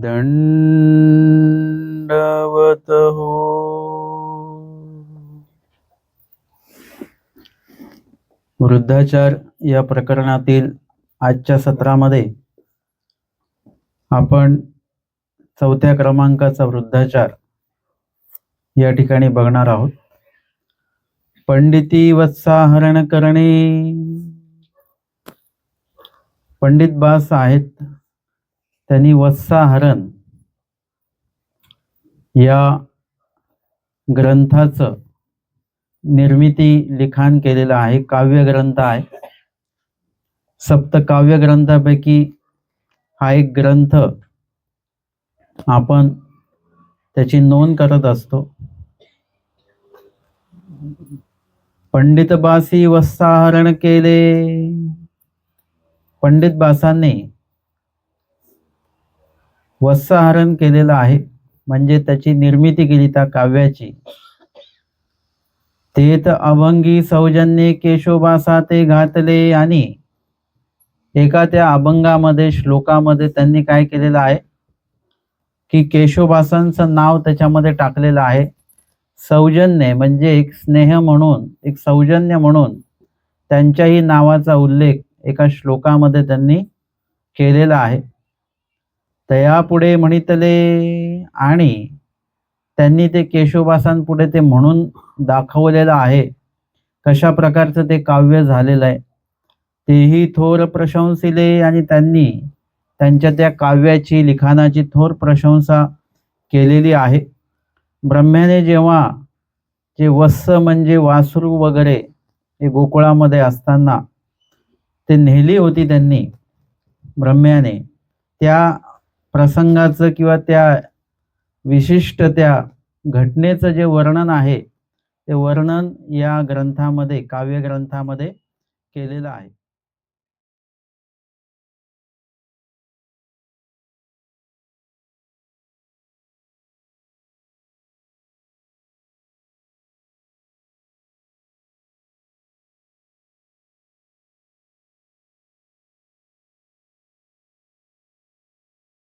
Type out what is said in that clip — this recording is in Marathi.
दंडवत हो वृद्धाचार या प्रकरणातील आजच्या सत्रामध्ये आपण चौथ्या क्रमांकाचा वृद्धाचार या ठिकाणी बघणार आहोत. पंडिती वत्साहरण करणे. पंडित बास आहेत त्यांनी वत्साहरण या ग्रंथाचं निर्मिती लिखाण केलेलं आहे. काव्य ग्रंथ आहे. सप्त काव्य ग्रंथापैकी हा एक ग्रंथ आपण त्याची नोंद करत असतो. पंडित बासी वत्साहरण केले. पंडित बासांनी वत्साहरण केलेलं आहे. म्हणजे त्याची निर्मिती केली त्या काव्याची. तेत अभंगी सौजन्ये केशोबासा ते घातले आणि एका त्या अभंगामध्ये श्लोकामध्ये त्यांनी काय केलेलं आहे? की केशोबासांचं नाव त्याच्यामध्ये टाकलेलं आहे. सौजन्य म्हणजे एक स्नेह म्हणून एक सौजन्य म्हणून त्यांच्याही नावाचा उल्लेख एका श्लोकामध्ये त्यांनी केलेला आहे. तयापुढे म्हणितले आणि त्यांनी ते केशवबासांपुढे ते म्हणून दाखवलेलं आहे. कशा प्रकारचं ते काव्य झालेलं आहे. तेही थोर प्रशंसिले आणि त्यांनी त्यांच्या त्या काव्याची लिखाणाची थोर प्रशंसा केलेली आहे. ब्रह्म्याने जेव्हा जे वत्स म्हणजे वासरू वगैरे हे गोकुळामध्ये असताना ते नेली होती त्यांनी ब्रह्म्याने त्या प्रसंगाचं किंवा त्या विशिष्ट त्या घटनेचं जे वर्णन आहे ते वर्णन या ग्रंथामध्ये काव्य ग्रंथामध्ये केलेलं आहे.